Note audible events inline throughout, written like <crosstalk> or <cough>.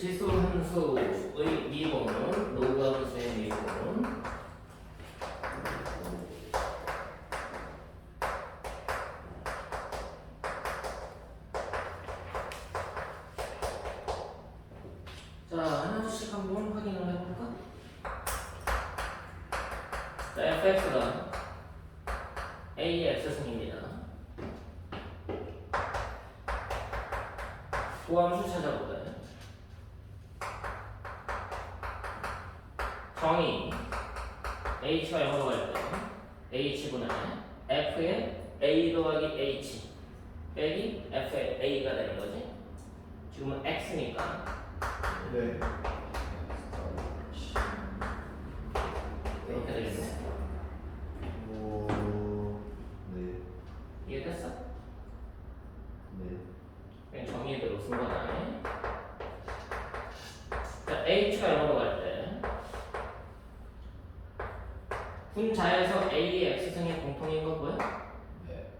지수 함수의 미분은 로그 함수의 미분 자 하나씩 한번 확인을 해볼까? 자 fx가 ax승입니다 도함수 찾아보자 정의 h가 0으로 갈때 h분의 f의 a 더하기 h 빼기 f의 a가 되는 거지 지금은 x니까 네. 자에서 A의 X승의 공통인 거 보여? 네.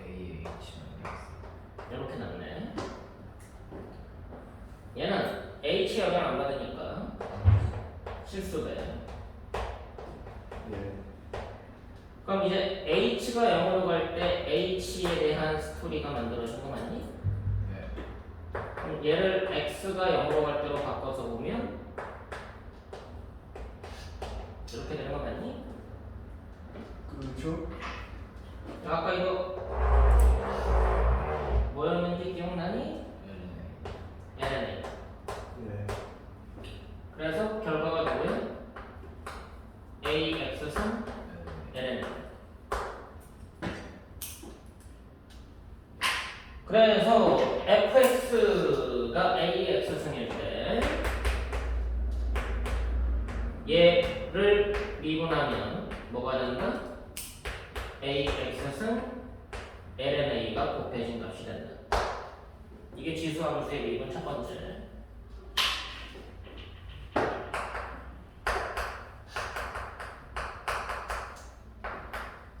A H 마이너스. 이렇게 났네. 얘는 H 영향 안 받으니까 실수돼. 네. 그럼 이제 H가 0으로 갈 때 H에 대한 스토리가 만들어진 거 맞니? 네. 그럼 얘를 X가 0으로 갈 때로 바꿔서 보면 아까 이거 뭐였는지 기억나니? LNA. 네. 그래서 결과가 뭐야? AX승 LN. 그래서 fx가 ax승일 때 얘를 미분하면 뭐가 된다? Ax승 lna가 곱해진 값이 된다. 이게 지수함수의 미분 첫 번째.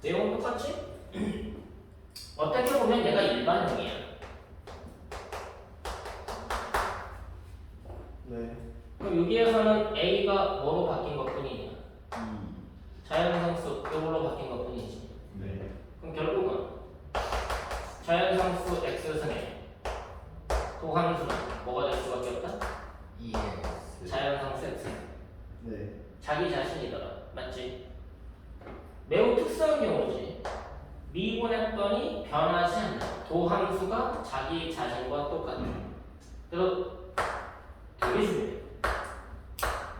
내용 똑같지? <clears throat> 어떻게 보면 얘가 일반형이야. 네. 그럼 여기에서는 A가 뭐로 바뀐 것 뿐이냐? 음. 자연상수 요걸로 바뀐 것 뿐이지. 네. 그럼 결국은 자연상수 X승의 도함수는 뭐가 될 수밖에 없다? E X. 자연상수 X. 네. 자기 자신이더라. 맞지? 매우 특수한 경우지. 미분했더니 변하지 않는다. 도함수가 자기 자신과 똑같다. 그래서 되게 중요해.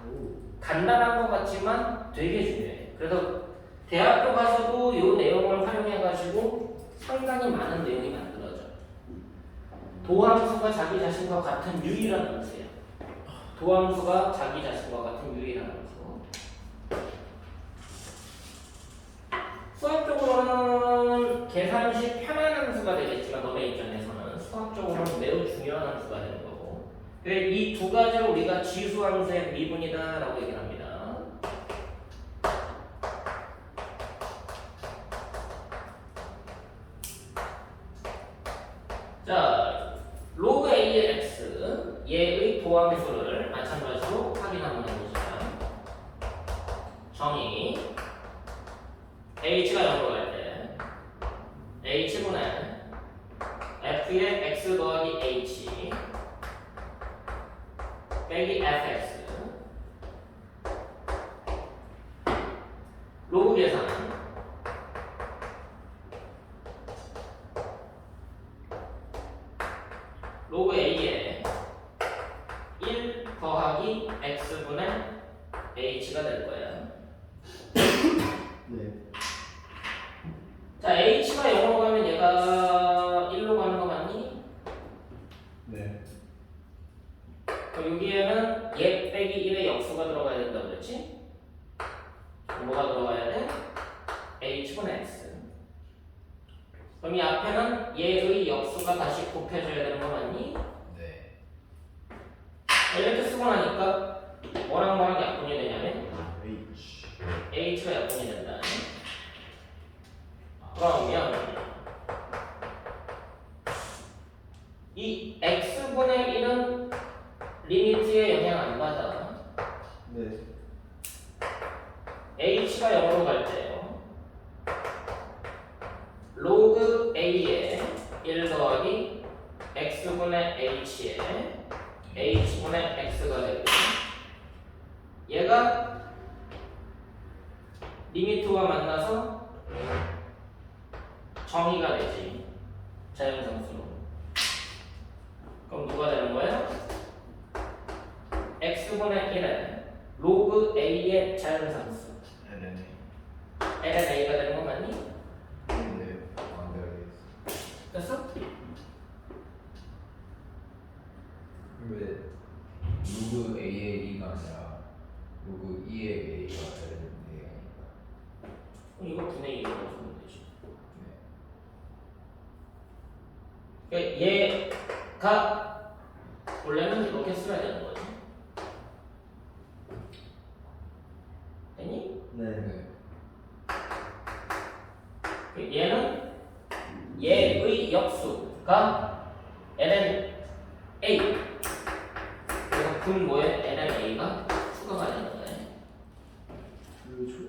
오. 간단한 것 같지만 되게 중요해. 그래서 대학교 가서도 이 내용을 활용해가지고 상당히 많은 내용이 만들어져. 도함수가 자기 자신과 같은 유일한 함수야. 도함수가 자기 자신과 같은 유일한 함수. 수학적으로는 계산식 편한 함수가 되겠지만 너네 입장에서는 수학적으로는 매우 중요한 함수가 되는 거고. 이두 가지를 우리가 지수 함수의 미분이다라고 얘기를 합니다. 자, 로그 AX 얘의 도함수를 마찬가지로 확인 한번 해보시죠. 정의 H가 0으로 갈 때 H분의 F의 X 더하기 H 빼기 fx 로그 계산은 로그 a에 1 더하기 x분의 h가 될 거야. 네. 자, h가 0으로 가면 얘가 1로 가는 거 맞니? 네. 그럼 여기에는 얘 빼기 1의 역수가 들어가야 된다고 그랬지? 뭐가 들어가야 돼? H분의 x 그럼 이 앞에는 얘의 역수가 다시 곱해져야 되는 거 맞니? 네. 이렇게 쓰고 나니까 뭐랑 뭐랑 약분이 되냐면 H. h가 약분이 된다 그러면 이 x분의 1은 리미트에 영향 안 받아. 네. h가 0으로 갈 때요. 로그 a에 1 더하기 x분의 h에 h분의 x가 되고 얘가 리미트와 만나서 정의가 되지 자연상수로 그럼 누가 되는 거예요? x분의 1에 로그 a의 자연상수 LNA. ln a가 되는 거 맞니? 네. 완벽했어. 됐어? 왜 로그 A의 2가 아니라 로그 2의 A가 LNA가 그럼 이거 분의 2로 쓰면 되지 네. 그러니까 얘가 원래는 이렇게 써야 되는 거지 됐니? 네. 네. 그 얘는 얘의 역수가 ln a 분 뭐에 ln a가 추가가 되는 초,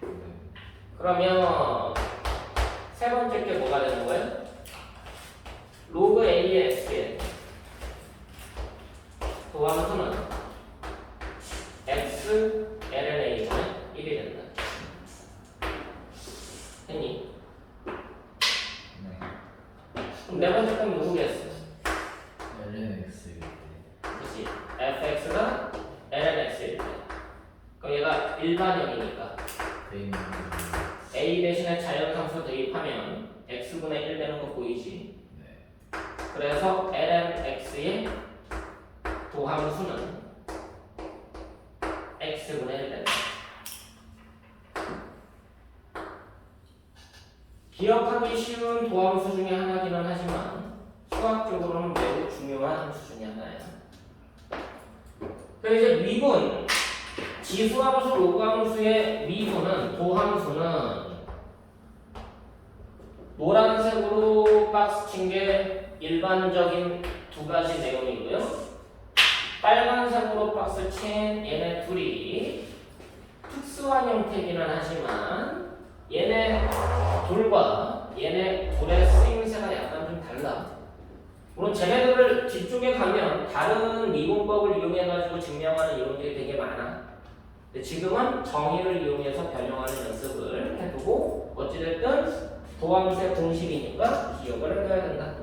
네. 그러면 세 번째 게 뭐가 되는 거예요? 로그 a의 x에 도함수는 x a분의 1이 된다. 됐니? 네. 그럼 네 번째 건 누구겠어? LNX일 때. 그렇지. fx가 ln x일 때. 그럼 얘가 일반형이니까 a 대신에 자연상수 대입하면 x분의 1 되는 거 보이지? 네. 그래서 ln x의 도함수는 x분의 1 된다. 기억하기 쉬운 도함수 중에 하나기는 하지만 수학적으로는 매우 중요한 함수 중에 하나예요. 그래서 이제 미분, 지수함수, 로그함수의 미분은 도함수는 노란색으로 박스 친 게 일반적인 두 가지 내용이고요. 빨간색으로 박스 친 얘네 둘이 특수한 형태기는 하지만 얘네 둘과 얘네 둘의 쓰임새가 약간 좀 달라. 물론 쟤네들을 뒤쪽에 가면 다른 미분법을 이용해가지고 증명하는 이론들이 되게 많아. 근데 지금은 정의를 이용해서 변형하는 연습을 해두고 어찌됐든 도함수의 공식이니까 기억을 해둬야 된다.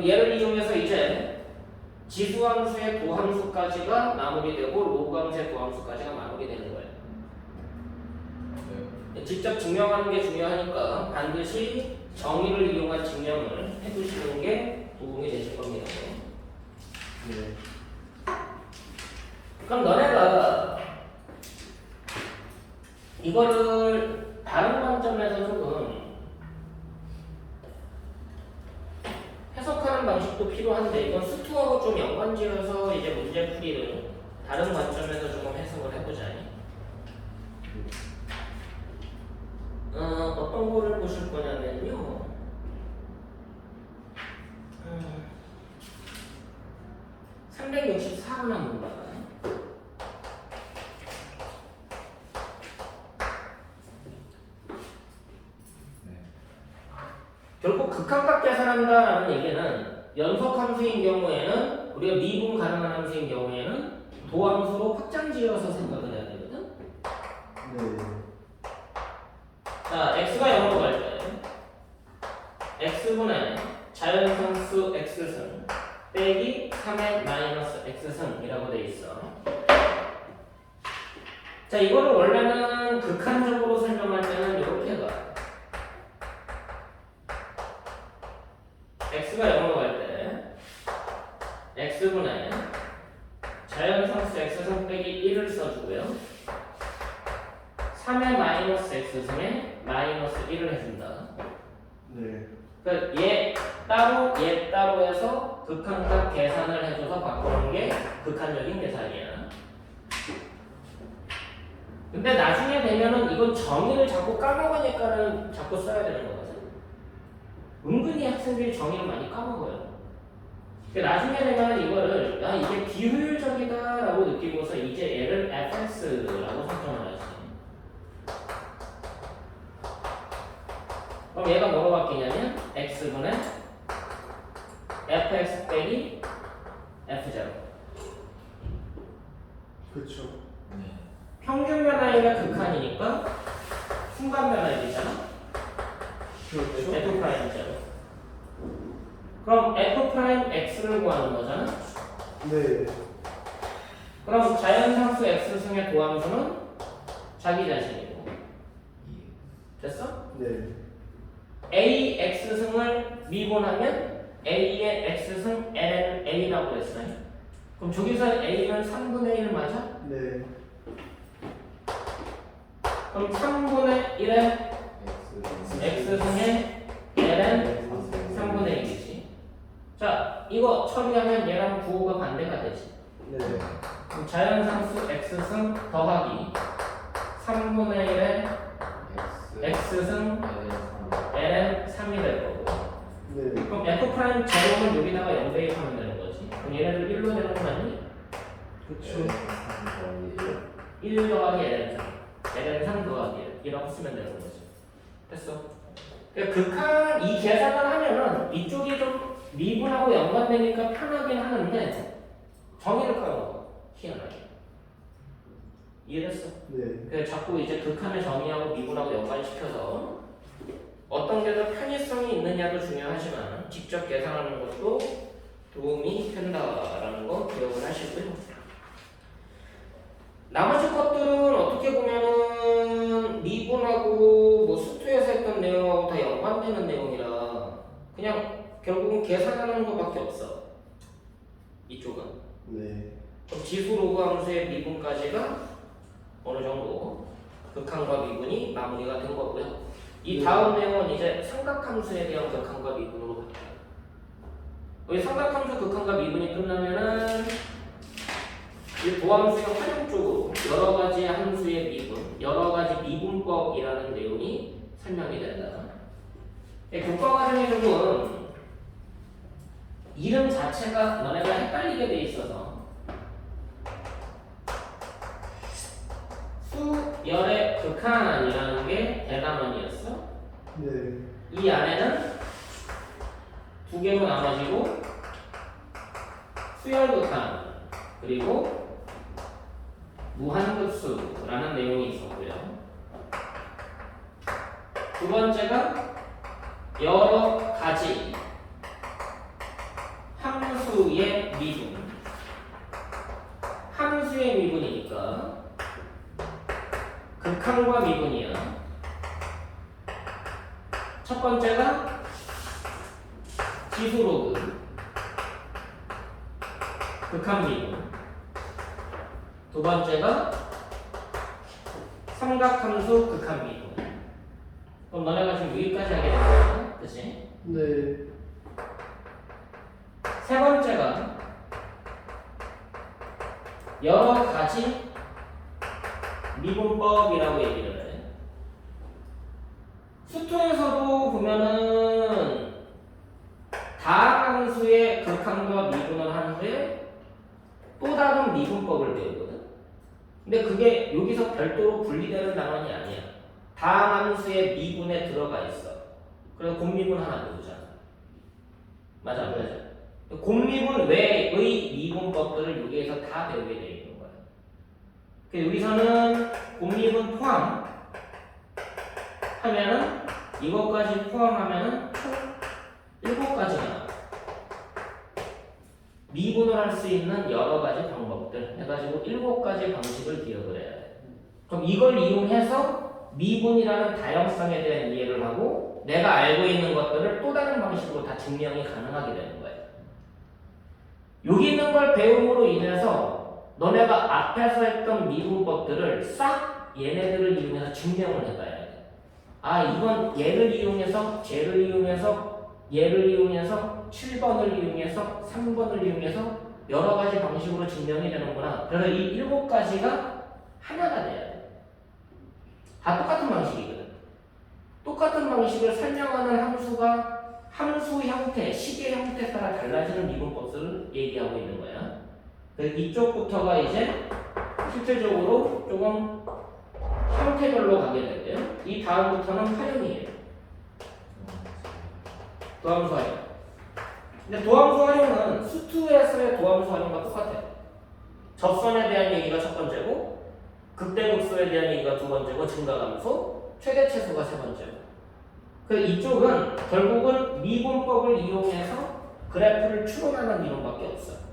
얘를 이용해서 이제 지수함수의 도함수까지가 마무리되고 로그함수의 도함수까지가 마무리되는 거예요. 네. 직접 증명하는 게 중요하니까 반드시 정의를 이용한 증명을 해두시는 게 도움이 되실 겁니다. 네. 그럼 너네가 이거를 다른 관점에서 조금 해석하는 방식도 필요한데 이건 수투하고 좀 연관지어서 이제 문제 풀이를 다른 관점에서 조금 해석을 해보자니. 어, 어떤 거를 보실 거냐면요. 음, 364번 한번 봐봐요. 네. 결국 극 한값 계산한다라는 얘기는 연속 함수인 경우에는 우리가 미분 가능한 함수인 경우에는 도함수로 확장지어서 생각을 해야 되거든. 네. 자, x가 0으로 갈 때 x분의 자연상수 x승 빼기 3의 마이너스 x승이라고 돼 있어. 자, 이거를 원래는 극한적으로 설명할 때는 이렇게 가. x가 0으로 갈 때 x분의 자연상수 x승 빼기 1을 써주고요. 3의 마이너스 x승에 마이너스 1을 해준다. 네. 그러니까 얘 따로 얘 따로 해서 극한값 계산을 해줘서 바꾸는 게 극한적인 계산이야. 근데 나중에 되면은 이건 정의를 자꾸 까먹으니까는 자꾸 써야 되는 거거든. 은근히 학생들이 정의를 많이 까먹어요. 그 나중에 되면 이거를 아 이게 비효율적이다라고 느끼고서 이제 얘를 fx라고 설정을 하지. 그럼 얘가 뭐로 바뀌냐면 x분의 fx 빼기 f0. 그렇죠. 네. 평균 변화율의 극한이니까 순간 변화율이잖아. 그렇죠. f 프라임이잖아. 그럼 f 프라임 x를 구하는 거잖아. 네. 그럼 자연상수 도함수는 자기 자신이고 됐어? 네. a x승을 미분하면 a의 x승 ln a라고 했어요. 그럼 저기서 a는 3분의 1 맞아? 네. 그럼 3분의 1의 x승의 ln 3분의 1이지. 자, 이거 처리하면 얘랑 부호가 반대가 되지. 네. 자연상수 x승 더하기 3분의 1의 x승 ln 3이 될 거고. 네. 그럼 f 프라임 제곱을 여기다가 0 대입하면 되는 거지. 그럼 얘네들 1로 되는 거 맞니? 그렇죠. 1 더하기 ln 3. ln 3 더하기 1. 이라고 쓰면 되는 거지. 됐어. 그러니까 극한 이 계산을 하면은 이쪽이 좀 미분하고 연관되니까 편하긴 하는데 정의를 까먹어. 희한하게. 이해됐어? 네. 그래서 자꾸 이제 극한을 정의하고 미분하고 연관시켜서 어떤 게 더 편의성이 있느냐도 중요하지만 직접 계산하는 것도 도움이 된다라는 거 기억을 하시고요. 나머지 것들은 어떻게 보면은 미분하고 뭐 수투에서 했던 내용하고 다 연관되는 내용이라 그냥 결국은 계산하는 것밖에 없어. 이쪽은. 네. 그럼 지수 로그 함수의 미분까지가 어느 정도 극한과 미분이 마무리가 된 거고요. 이 다음 내용은 이제 삼각함수에 대한 극한과 미분으로 바뀌어요. 여기 삼각함수 극한과 미분이 끝나면은 이 도함수의 활용 쪽으로 여러 가지 함수의 미분, 여러 가지 미분법이라는 내용이 설명이 된다. 예, 교과 과정의 조금 이름 자체가 너네가 헷갈리게 돼 있어서 열의 극한이라는 게 대단원이었어. 네. 이 안에는 두 개로 나눠지고 수열 극한 그리고 무한급수라는 내용이 있었고요. 두 번째가 여러 가지 함수의 미분. 함수의 미분이니까 극한과 미분이야. 첫 번째가 지수로그 극한 미분. 두 번째가 삼각함수 극한 미분. 그럼 너네가 지금 여기까지 하게 된 거야, 그치? 네. 세 번째가 여러 가지 미분법이라고 얘기를 해. 수투에서도 보면은 다함수의 극한과 미분을 한 후에 또 다른 미분법을 배우거든. 근데 그게 여기서 별도로 분리되는 단원이 아니야. 다함수의 미분에 들어가 있어. 그래서 곱미분 하나 배우잖아. 맞아, 안 맞아? 곱미분 외의 미분법들을 여기에서 다 배우게 돼 여기서는 곱미분 포함 하면은 이것까지 포함하면은 총 7가지가 나와. 미분을 할 수 있는 여러 가지 방법들 해가지고 7가지 방식을 기억을 해야 돼. 그럼 이걸 이용해서 미분이라는 다양성에 대한 이해를 하고 내가 알고 있는 것들을 또 다른 방식으로 다 증명이 가능하게 되는 거예요. 여기 있는 걸 배움으로 인해서 너네가 앞에서 했던 미분법들을 싹 얘네들을 이용해서 증명을 해봐야 돼. 아, 이건 얘를 이용해서, 쟤를 이용해서, 얘를 이용해서, 7번을 이용해서, 3번을 이용해서 여러 가지 방식으로 증명이 되는구나. 그래서 이 일곱 가지가 하나가 돼야 돼. 다 똑같은 방식이거든. 똑같은 방식을 설명하는 함수가 함수 형태, 시계 형태에 따라 달라지는 미분법들을 얘기하고 있는 거야. 그 이쪽부터가 이제 실질적으로 조금 형태별로 가게 되고요. 이 다음부터는 활용이에요. 도함수 활용. 근데 도함수 활용은 수투에서의 도함수 활용과 똑같아요. 접선에 대한 얘기가 첫 번째고 극대극소에 대한 얘기가 두 번째고 증가감소, 최대체수가 세 번째고 그 이쪽은 결국은 미분법을 이용해서 그래프를 추론하는 이론밖에 없어요.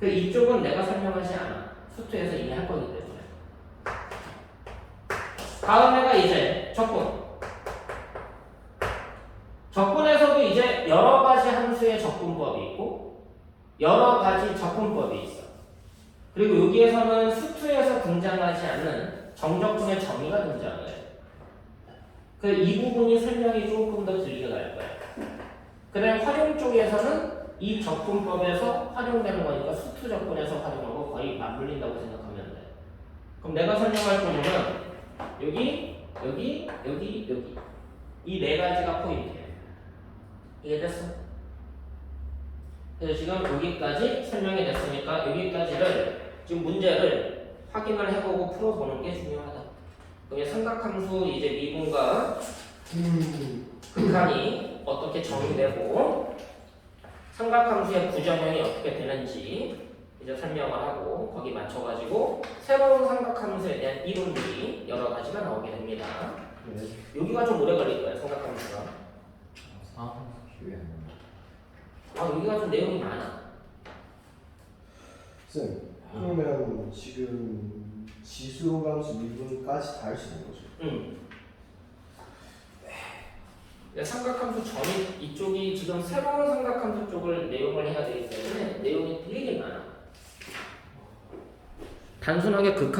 그 이쪽은 내가 설명하지 않아. 수투에서 이미 할 거기 때문에. 다음에가 이제 적분. 적분에서도 이제 여러 가지 함수의 적분법이 있고 여러 가지 적분법이 있어. 그리고 여기에서는 수투에서 등장하지 않는 정적분의 정의가 등장을 해요. 그이 부분이 설명이 조금 더 길게 갈 거예요. 그다음 활용 쪽에서는 이 적분법에서 활용되는 거니까 수투 적분에서 활용하고 거의 맞물린다고 생각하면 돼. 그럼 내가 설명할 부분은 여기, 여기, 여기, 여기 이 네 가지가 포인트예요. 이해됐어? 그래서 지금 여기까지 설명이 됐으니까 여기까지를 지금 문제를 확인을 해보고 풀어보는 게 중요하다. 그게 삼각함수 이제 미분과 음. 극한이 어떻게 정의되고 삼각함수의 부정형이 어떻게 되는지 이제 설명을 하고 거기 맞춰가지고 새로운 삼각함수에 대한 이론들이 여러 가지가 나오게 됩니다. 네. 여기가 좀 오래 걸릴 거예요, 삼각함수가. 나. 아, 여기가 좀 내용이 많아. 쌤, 그러면 지금 지수로 감수 미분까지 다 할 수 있는 거죠? 응. 네, 삼각함수 전이 이쪽이 지금 새로운 삼각함수 쪽을 내용을 해야 되기 때문에 내용이 되게 많아. 단순하게 극한